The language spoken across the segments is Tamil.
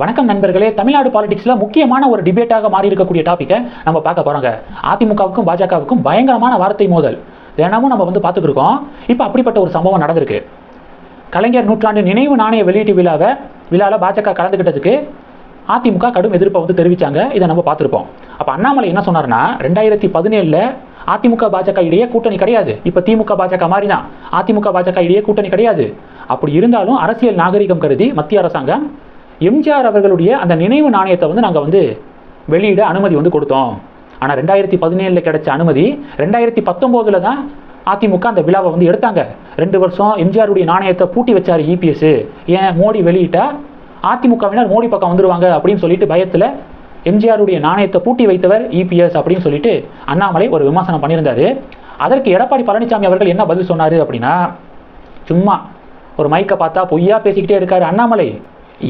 வணக்கம் நண்பர்களே தமிழ்நாடு பாலிடிக்ஸில் முக்கியமான ஒரு டிபேட்டாக மாறி இருக்கக்கூடிய டாப்பிக்கை நம்ம பார்க்க போகிறோங்க அதிமுகவுக்கும் பாஜகவுக்கும் பயங்கரமான வார்த்தை மோதல். தினமும் நம்ம வந்து பார்த்துக்கிருக்கோம். இப்போ அப்படிப்பட்ட ஒரு சம்பவம் நடந்திருக்கு. கலைஞர் நூற்றாண்டு நினைவு நாணய வெளியீட்டு விழாவை விழாவில் பாஜக கலந்துக்கிட்டதுக்கு அதிமுக கடும் எதிர்ப்பை வந்து தெரிவித்தாங்க இதை நம்ம பார்த்துருப்போம். அப்போ அண்ணாமலை என்ன சொன்னார்னா ரெண்டாயிரத்தி பதினேழில் அதிமுக பாஜக இடையே கூட்டணி கிடையாது. இப்போ திமுக பாஜக மாதிரி தான் அதிமுக பாஜக இடையே கூட்டணி கிடையாது. அப்படி இருந்தாலும் அரசியல் நாகரிகம் கருதி மத்திய அரசாங்கம் எம்ஜிஆர் அவர்களுடைய அந்த நினைவு நாணயத்தை வந்து நாங்கள் வந்து வெளியிட அனுமதி வந்து கொடுத்தோம். ஆனால் ரெண்டாயிரத்தி பதினேழில் கிடைச்ச அனுமதி ரெண்டாயிரத்தி பத்தொம்போதில் தான் அதிமுக அந்த விழாவை வந்து எடுத்தாங்க. ரெண்டு வருஷம் எம்ஜிஆருடைய நாணயத்தை பூட்டி வச்சார் இபிஎஸ் ஏன் மோடி வெளியிட்டா அதிமுகவினர் மோடி பக்கம் வந்துருவாங்க அப்படின்னு சொல்லிட்டு பயத்தில் எம்ஜிஆருடைய நாணயத்தை பூட்டி வைத்தவர் இபிஎஸ் அப்படின்னு சொல்லிட்டு அண்ணாமலை ஒரு விமர்சனம் பண்ணியிருந்தார். அதற்கு எடப்பாடி பழனிசாமி அவர்கள் என்ன பதில் சொன்னார் அப்படின்னா சும்மா ஒரு மைக்கை பார்த்தா பொய்யா பேசிக்கிட்டே இருக்காரு அண்ணாமலை.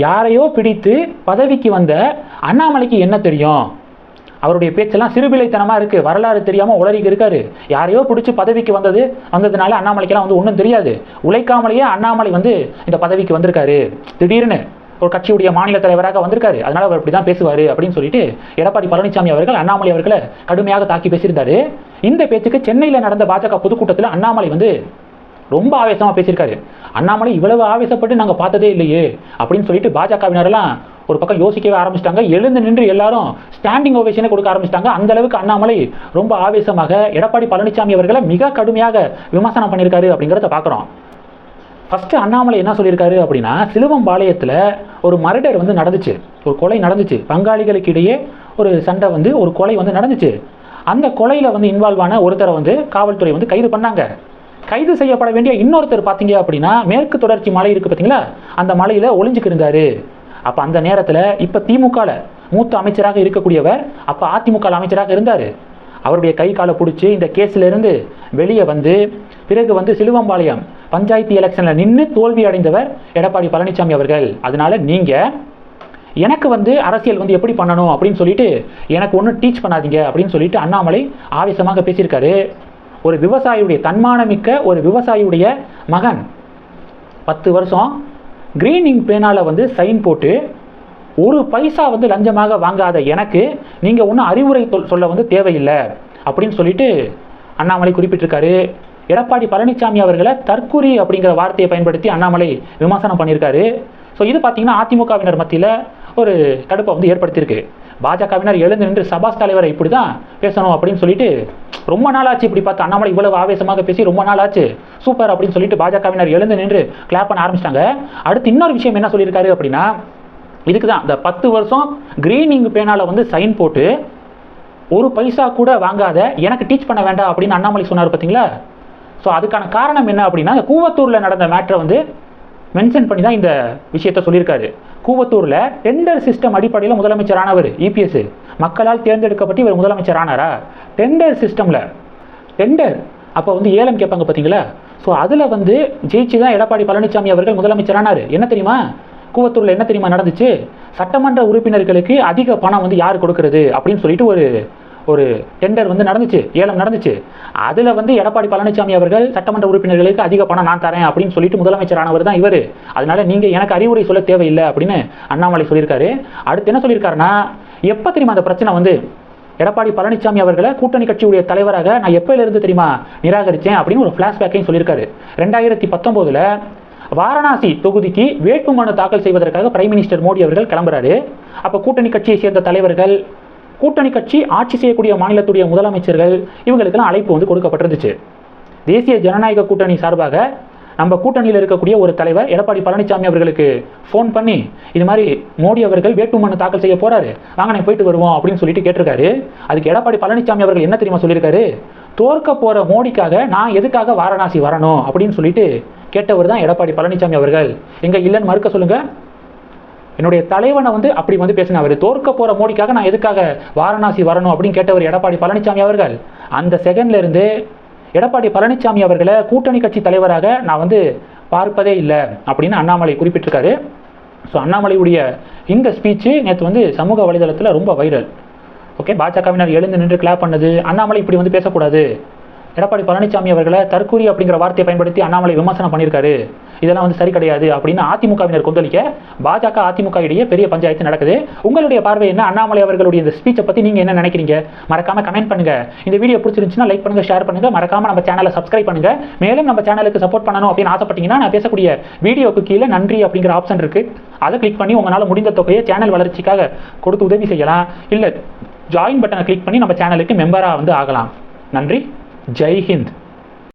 யாரையோ பிடித்து பதவிக்கு வந்த அண்ணாமலைக்கு என்ன தெரியும்? அவருடைய பேச்செல்லாம் சிறுபிள்ளைத்தனமாக இருக்குது வரலாறு தெரியாமல் உளறிக்கு இருக்காரு யாரையோ பிடிச்சி பதவிக்கு வந்தது வந்ததுனால அண்ணாமலைக்கெல்லாம் வந்து ஒன்றும் தெரியாது. உழைக்காமலேயே அண்ணாமலை வந்து இந்த பதவிக்கு வந்திருக்காரு. திடீர்னு ஒரு கட்சியுடைய மாநில தலைவராக வந்திருக்காரு. அதனால அவர் இப்படி தான் பேசுவார் அப்படின்னு சொல்லிட்டு எடப்பாடி பழனிசாமி அவர்கள் அண்ணாமலை அவர்களை கடுமையாக தாக்கி பேசியிருந்தாரு. இந்த பேச்சுக்கு சென்னையில் நடந்த பாஜக பொதுக்கூட்டத்தில் அண்ணாமலை வந்து ரொம்ப ஆவேசமாக பேசியிருக்காரு. அண்ணாமலை இவ்வளவு ஆவேசப்பட்டு நாங்கள் பார்த்ததே இல்லையே அப்படின்னு சொல்லிட்டு பாஜகவினரெல்லாம் ஒரு பக்கம் யோசிக்கவே ஆரம்பிச்சிட்டாங்க. எழுந்து நின்று எல்லாரும் ஸ்டாண்டிங் ஓவேஷனை கொடுக்க ஆரம்பிச்சிட்டாங்க. அந்த அளவுக்கு அண்ணாமலை ரொம்ப ஆவேசமாக எடப்பாடி பழனிசாமி அவர்களை மிக கடுமையாக விமர்சனம் பண்ணியிருக்காரு அப்படிங்கிறத பார்க்குறோம். ஃபஸ்ட்டு அண்ணாமலை என்ன சொல்லியிருக்காரு அப்படின்னா சிலுவம்பாளையத்தில் ஒரு மர்டர் வந்து நடந்துச்சு. ஒரு கொலை நடந்துச்சு. பங்காளிகளுக்கு இடையே ஒரு சண்டை வந்து ஒரு கொலை வந்து நடந்துச்சு. அந்த கொலையில் வந்து இன்வால்வ் ஆன ஒருத்தரை வந்து காவல்துறை வந்து கைது பண்ணாங்க. கைது செய்யப்பட வேண்டிய இன்னொருத்தர் பார்த்தீங்க அப்படின்னா மேற்கு தொடர்ச்சி மலை இருக்குது பார்த்தீங்களா? அந்த மலையில் ஒளிஞ்சுக்கிருந்தாரு அப்போ அந்த நேரத்தில் இப்போ திமுகவில் மூத்த அமைச்சராக இருக்கக்கூடியவர் அப்போ அதிமுக அமைச்சராக இருந்தார். அவருடைய கை காலை பிடிச்சி இந்த கேஸிலிருந்து வெளியே வந்து பிறகு வந்து சிலுவம்பாளையம் பஞ்சாயத்து எலெக்ஷனில் நின்று தோல்வி அடைந்தவர் எடப்பாடி பழனிசாமி அவர்கள். அதனால் நீங்கள் எனக்கு வந்து அரசியல் வந்து எப்படி பண்ணணும் அப்படின்னு சொல்லிட்டு எனக்கு ஒன்றும் டீச் பண்ணாதீங்க அப்படின்னு சொல்லிட்டு அண்ணாமலை ஆவேசமாக பேசியிருக்காரு. ஒரு விவசாயியுடைய தன்மானமிக்க ஒரு விவசாயியுடைய மகன். பத்து வருஷம். கிரீனிங் பேனால் வந்து சைன் போட்டு ஒரு பைசா வந்து லஞ்சமாக வாங்காத எனக்கு நீங்கள் ஒன்றும் அறிவுரை சொல்ல வந்து தேவையில்லை. அப்படின்னு சொல்லிட்டு அண்ணாமலை குறிப்பிட்டிருக்காரு. எடப்பாடி பழனிசாமி அவர்களை தற்குறி அப்படிங்கிற வார்த்தையை பயன்படுத்தி அண்ணாமலை விமர்சனம் பண்ணியிருக்காரு. ஸோ இது பார்த்திங்கன்னா அதிமுகவினர் மத்தியில் ஒரு தடுப்பை வந்து ஏற்படுத்தியிருக்கு. பாஜகவினர் எழுந்து நின்று சபாஸ் தலைவரை இப்படி தான் பேசணும் அப்படின்னு சொல்லிட்டு ரொம்ப நாளாச்சு இப்படி பார்த்து அண்ணாமலை இவ்வளவு ஆவேசமாக பேசி ரொம்ப நாள் ஆச்சு சூப்பர் அப்படின்னு சொல்லிட்டு பாஜகவினர் எழுந்து நின்று கிளாப் பண்ண ஆரம்பிச்சிட்டாங்க. அடுத்து இன்னொரு விஷயம் என்ன சொல்லியிருக்காரு அப்படின்னா இதுக்கு தான் இந்த பத்து வருஷம் கிரீனிங் பேனால வந்து சைன் போட்டு ஒரு பைசா கூட வாங்காத எனக்கு டீச் பண்ண வேண்டாம் அப்படின்னு அண்ணாமலை சொன்னார் பார்த்தீங்களா? ஸோ அதுக்கான காரணம் என்ன அப்படின்னா கூவத்தூரில் நடந்த மேட்ரை வந்து மென்ஷன் பண்ணி தான் இந்த விஷயத்த சொல்லியிருக்காரு. கூவத்தூரில் டெண்டர் சிஸ்டம் அடிப்படையில் முதலமைச்சரானவர் இபிஎஸ் மக்களால் தேர்ந்தெடுக்கப்பட்டு இவர் முதலமைச்சரானாரா? டெண்டர் சிஸ்டமில் டெண்டர் அப்போ வந்து ஏலம் கேட்பாங்க பார்த்தீங்களா ஸோ அதில் வந்து ஜெயிச்சு தான் எடப்பாடி பழனிசாமி அவர்கள் முதலமைச்சரானார். என்ன தெரியுமா? கூவத்தூரில் என்ன தெரியுமா நடந்துச்சு? சட்டமன்ற உறுப்பினர்களுக்கு அதிக பணம் வந்து யார் கொடுக்கறது? அப்படின்னு சொல்லிட்டு ஒரு ஒரு டெண்டர் வந்து நடந்துச்சு ஏலம் நடந்துச்சு. அதில் வந்து எடப்பாடி பழனிசாமி அவர்கள் சட்டமன்ற உறுப்பினர்களுக்கு அதிக பணம் நான் தரேன் அப்படின்னு சொல்லிட்டு முதலமைச்சரானவர் தான் இவர். அதனால நீங்கள் எனக்கு அறிவுரை சொல்ல தேவையில்லை அப்படின்னு அண்ணாமலை சொல்லியிருக்காரு. அடுத்து என்ன சொல்லியிருக்காருன்னா எப்போ தெரியுமா அந்த பிரச்சனை வந்து? எடப்பாடி பழனிசாமி அவர்களை கூட்டணி கட்சியுடைய தலைவராக நான் எப்போயிலிருந்து தெரியுமா நிராகரித்தேன் அப்படின்னு ஒரு ஃப்ளாஷ்பேக்கையும் சொல்லியிருக்காரு. ரெண்டாயிரத்தி பத்தொம்போதில் வாரணாசி தொகுதிக்கு வேட்புமனு தாக்கல் செய்வதற்காக பிரைம் மினிஸ்டர் மோடி அவர்கள் கிளம்புறாரு. அப்போ கூட்டணி கட்சியை சேர்ந்த தலைவர்கள் கூட்டணி கட்சி ஆட்சி செய்யக்கூடிய மாநிலத்துடைய முதலமைச்சர்கள் இவங்களுக்கெல்லாம் அழைப்பு வந்து கொடுக்கப்பட்டிருந்துச்சு. தேசிய ஜனநாயக கூட்டணி சார்பாக நம்ம கூட்டணியில் இருக்கக்கூடிய ஒரு தலைவர் எடப்பாடி பழனிசாமி அவர்களுக்கு ஃபோன் பண்ணி இது மாதிரி மோடி அவர்கள் வேட்புமனு தாக்கல் செய்ய போகிறாரு வாங்க நான் போயிட்டு வருவோம் அப்படின்னு சொல்லிட்டு கேட்டிருக்காரு. அதுக்கு எடப்பாடி பழனிசாமி அவர்கள் என்ன தெரியுமா சொல்லியிருக்காரு? தோற்க போகிற மோடிக்காக நான் எதுக்காக வாரணாசி வரணும் அப்படின்னு சொல்லிட்டு கேட்டவர் தான் எடப்பாடி பழனிசாமி அவர்கள். எங்கே இல்லைன்னு மறுக்க சொல்லுங்கள் என்னுடைய தலைவனை வந்து அப்படி வந்து பேசின அவர் தோற்க போகிற மோடிக்காக நான் எதுக்காக வாரணாசி வரணும் அப்படின்னு கேட்டவர் எடப்பாடி பழனிசாமி அவர்கள். அந்த செகண்ட்ல இருந்து எடப்பாடி பழனிசாமி அவர்களை கூட்டணி கட்சி தலைவராக நான் வந்து பார்ப்பதே இல்லை அப்படின்னு அண்ணாமலை குறிப்பிட்டிருக்காரு. ஸோ அண்ணாமலையுடைய இந்த ஸ்பீச்சு நேற்று வந்து சமூக வலைதளத்தில் ரொம்ப வைரல் ஓகே பாஜகவினர் எழுந்து நின்று கிளாப் பண்ணது அண்ணாமலை இப்படி வந்து பேசக்கூடாது. எடப்பாடி பழனிசாமி அவர்களை தற்கூரி அப்படிங்கிற வார்த்தையை பயன்படுத்தி அண்ணாமலை விமர்சனம் பண்ணியிருக்காரு. இதெல்லாம் வந்து சரி கிடையாது அப்படின்னு அதிமுகவினர் கொந்தளிக்க பாஜக அதிமுக இடையே பெரிய பஞ்சாயத்து நடக்குது. உங்களுடைய பார்வை என்ன? அண்ணாமலை அவர்களுடைய இந்த ஸ்பீச்சை பற்றி நீங்கள் என்ன நினைக்கிறீங்க? மறக்காம கமெண்ட் பண்ணுங்க. இந்த வீடியோ பிடிச்சிருந்துச்சுன்னா லைக் பண்ணுங்க ஷேர் பண்ணுங்க. மறக்காம நம்ம சேனலை சப்ஸ்கிரைப் பண்ணுங்க. மேலும் நம்ம சேனலுக்கு சப்போர்ட் பண்ணணும் அப்படின்னு ஆசைப்பட்டீங்கன்னா நான் பேசக்கூடிய வீடியோக்கு கீழே நன்றி அப்படிங்கிற ஆப்ஷன் இருக்கு. அதை கிளிக் பண்ணி உங்களால் முடிந்த தொகையை சேனல் வளர்ச்சிக்காக கொடுத்து உதவி செய்யலாம். இல்லை ஜாயின் பட்டனை கிளிக் பண்ணி நம்ம சேனலுக்கு மெம்பராக வந்து ஆகலாம். நன்றி. ಜೈ ಹಿಂದ್